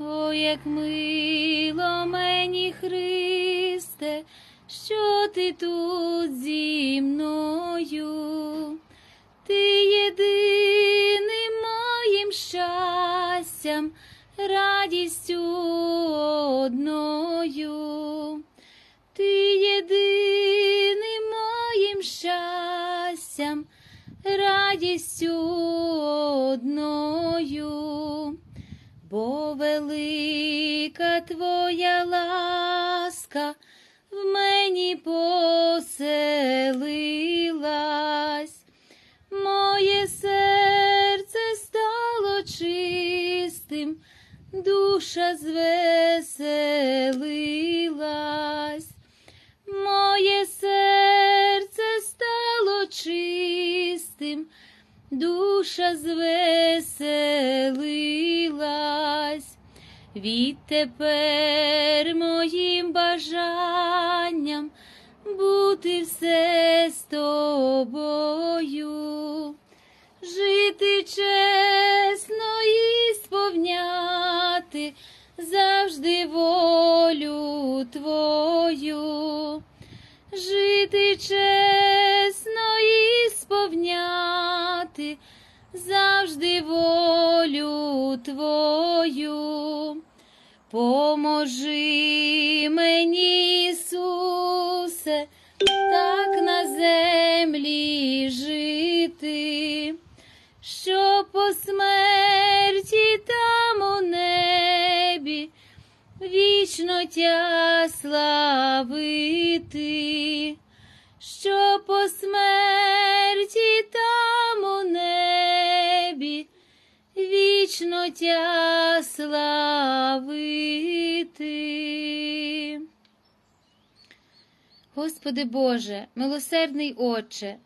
О, як мило мені, Христе, що ти тут зі мною, ти єдиним моїм щастям, радістю одною, ти єдиним моїм щастям, радістю одною бо велика твоя ласка в мені поселилась, моє серце стало чистим, душа звеселилась, моє серце стало чистим душа звеселилась, відтепер моїм бажанням бути все з тобою, жити чесно і сповняти завжди волю твою. Жити чесно і сповняти завжди волю Твою. Поможи мені, Ісусе, так на землі жити, що по смерті там у небі вічно тя славити, що по смерті там у небі вічно тя славити. Господи Боже, милосердний Отче,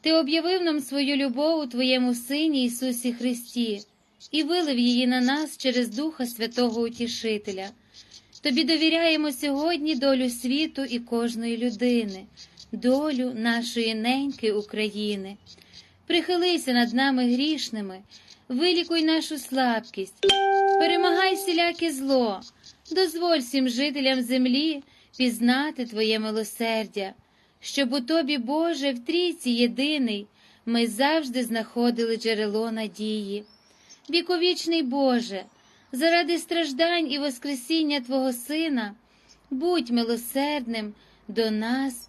Ти об'явив нам свою любов у Твоєму Сині Ісусі Христі і вилив її на нас через Духа Святого Утішителя. Тобі довіряємо сьогодні долю світу і кожної людини, долю нашої неньки України. Прихилися над нами грішними, вилікуй нашу слабкість, перемагай всіляке зло, дозволь всім жителям землі пізнати Твоє милосердя, щоб у Тобі, Боже, в трійці єдиний, ми завжди знаходили джерело надії. Віковічний Боже, заради страждань і Воскресіння Твого Сина, будь милосердним до нас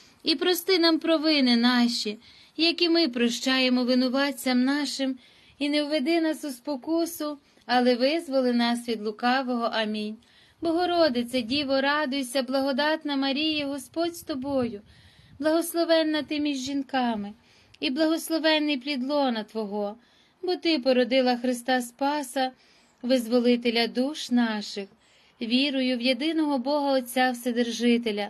і прости нам провини наші, які ми прощаємо винуватцям нашим, і не введи нас у спокусу, але визволи нас від лукавого. Амінь. Богородице, Діво, радуйся, благодатна Марія, Господь з тобою, благословенна ти між жінками, і благословенний плід лона Твого, бо Ти породила Христа Спаса, визволителя душ наших, вірую в єдиного Бога Отця Вседержителя,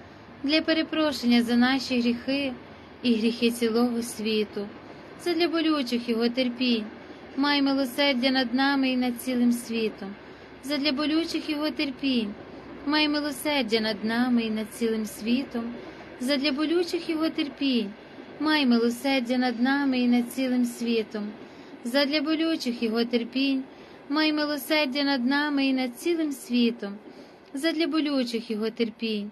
для перепрошення за наші гріхи і гріхи цілого світу, це для болючих його терпінь, май милосердя над нами і над цілим світом, задля болючих його терпінь, май милосердя над нами і над цілим світом, задля болючих його терпінь, май милосердя над нами і над цілим світом, задля болючих його терпінь, май милосердя над нами і над цілим світом, задля болючих його терпінь,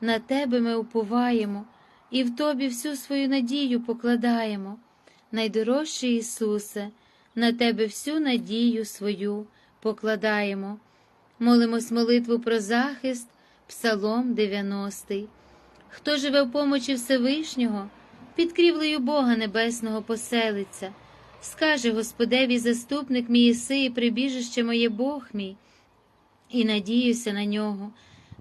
на Тебе ми уповаємо і в Тобі всю свою надію покладаємо. Найдорожчий Ісусе, на Тебе всю надію свою покладаємо. Молимось молитву про захист, Псалом 90. Хто живе в помочі Всевишнього, під крівлею Бога Небесного поселиться, скаже Господеві заступник мій єси і прибіжище моє Бог мій, і надіюся на нього,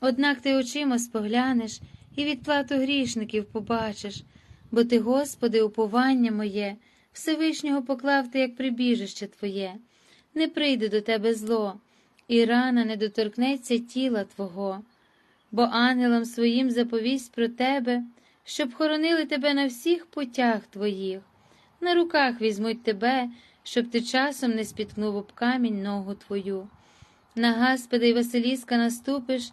Однак ти очима споглянеш і відплату грішників побачиш, бо ти, Господи, уповання моє, Всевишнього поклав ти як прибіжище Твоє, не прийде до тебе зло, і рана не доторкнеться тіла Твого, бо ангелам своїм заповість про тебе, щоб хоронили тебе на всіх путях Твоїх, на руках візьмуть тебе, щоб ти часом не спіткнув об камінь ногу Твою. На Гаспеда й Василіска наступиш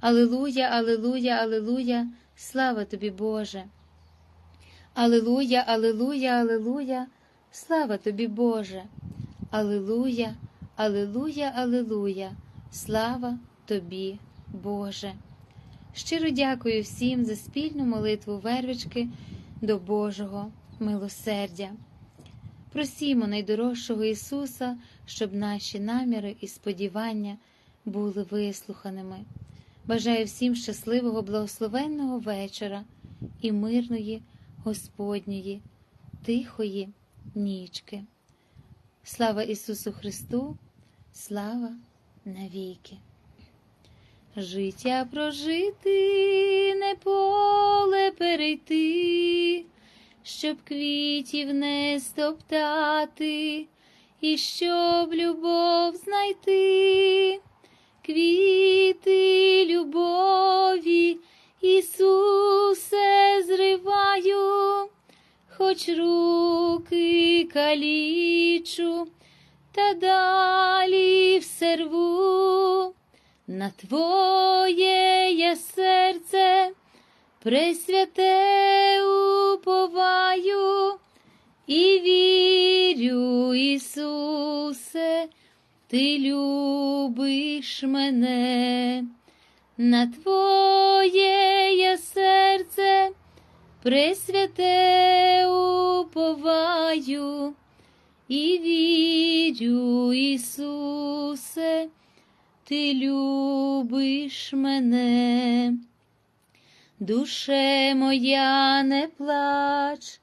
Алилуя, Алилуя, Алилуя, слава тобі, Боже. Алилуя, Алилуя, Алилуя, слава тобі, Боже. Алилуя, Алилуя, Алилуя, слава тобі, Боже. Щиро дякую всім за спільну молитву вервички до Божого милосердя. Просімо найдорожчого Ісуса, щоб наші наміри і сподівання були вислуханими. Бажаю всім щасливого, благословенного вечора і мирної Господньої, тихої нічки. Слава Ісусу Христу, слава навіки. Життя прожити, не поле перейти, щоб квітів не стоптати, і щоб любов знайти, квіти любові, Ісусе, зриваю, хоч руки калічу, та далі все рву. На Твоє я серце пресвяте уповаю і вірю, Ісусе, Ти любиш мене, на Твоє я серце Пресвяте уповаю і вірю, Ісусе, Ти любиш мене. Душе моя не плач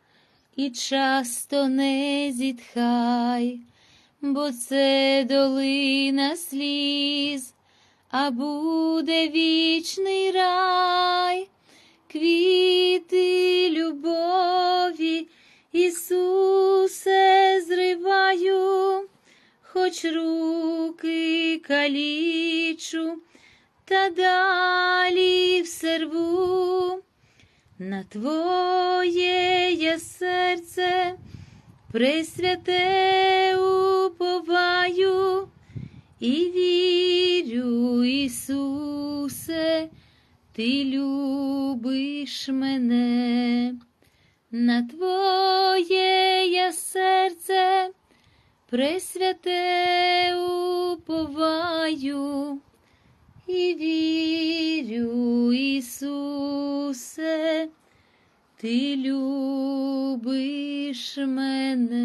і часто не зітхай, бо це долина сліз, а буде вічний рай, квіти любові, Ісусе, зриваю, хоч руки калічу, та далі все рву. На твоє я серце пресвяте уповаю і вірю, Ісусе, ти любиш мене. На твоє я серце пресвяте уповаю і вірю, Ісусе, ти любиш мене.